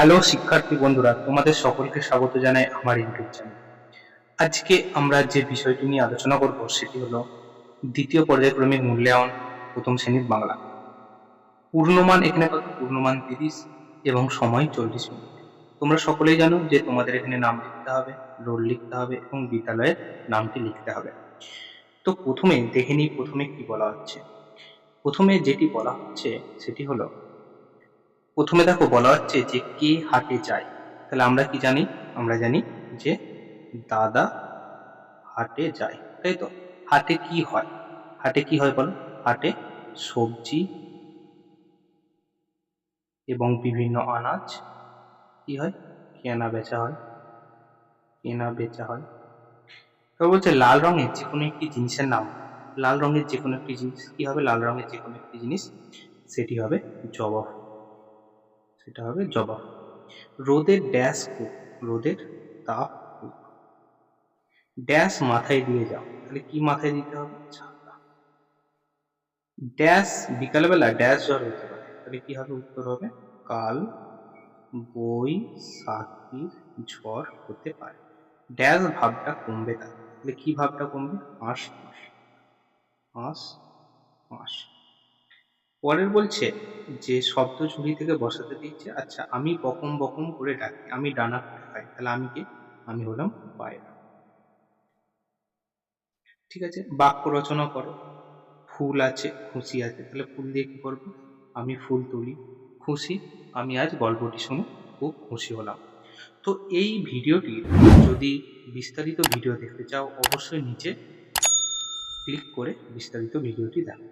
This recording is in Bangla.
হ্যালো শিক্ষার্থী বন্ধুরা, তোমাদের সকলকে স্বাগত জানাই আমার ইউটিউব চ্যানেল। আজকে আমরা যে বিষয়টি নিয়ে আলোচনা করব সেটি হলো দ্বিতীয় পর্যায়ক্রমিক মূল্যায়ন প্রথম শ্রেণির বাংলা। পূর্ণমান এখানে কত? পূর্ণমান তিরিশ এবং সময় চল্লিশ মিনিট। তোমরা সকলেই জানো যে তোমাদের এখানে নাম লিখতে হবে, রোল লিখতে হবে এবং বিদ্যালয়ের নামটি লিখতে হবে। তো প্রথমে দেখে নিই প্রথমে কি বলা হচ্ছে। প্রথমে যেটি বলা হচ্ছে সেটি হলো প্রথমে দেখো বলা হচ্ছে যে কে হাটে যায়। তাহলে আমরা কি জানি? আমরা জানি যে দাদা হাটে যায়, তাই তো? হাটে কি হয়? হাটে কি হয় বলো? হাটে সবজি এবং বিভিন্ন আনাজ। কি হয়? কেনা বেচা হয়। কেনা বেচা হয়। তো বলছে লাল রঙের যে কোনো একটি জিনিসের নাম। লাল রঙের যে কোনো একটি জিনিস, কি হবে? লাল রঙের যে কোনো একটি জিনিস, সেটি হবে জবা ফুল। সেটা হবে জবা। রোদের ড্যাশ খুব রোদের তাপ ড্যাশ মাথায় দিয়ে যাও, তাহলে কি মাথায় দিতে হবে? ছাতা ড্যাশ বিকালবেলা ড্যাশ জ্বর হতে পারে। তাহলে কি হবে? উত্তর হবে, কাল বই সাকির ঝড় হতে পারে। ড্যাশ ভাবটা কমবে তার। তাহলে কি ভাবটা কমবে? হাঁস হাঁস হাঁস হাঁস পরের বলছে যে শব্দ ঝুড়ি থেকে বসাতে দিচ্ছে আচ্ছা আমি বকম বকম করে ডাকি, আমি ডানা খাই, তাহলে আমি কি? আমি হলাম পায়রা। ঠিক আছে, বাক্য রচনা করো। ফুল আছে, খুশি আছে, তাহলে ফুল দিয়ে কি করব? আমি ফুল তুলি, খুশি, আমি আজ গল্পটি শুনে খুব খুশি হলাম। তো এই ভিডিওটির যদি বিস্তারিত ভিডিও দেখতে চাও, অবশ্যই নিচে ক্লিক করে বিস্তারিত ভিডিওটি দেখো।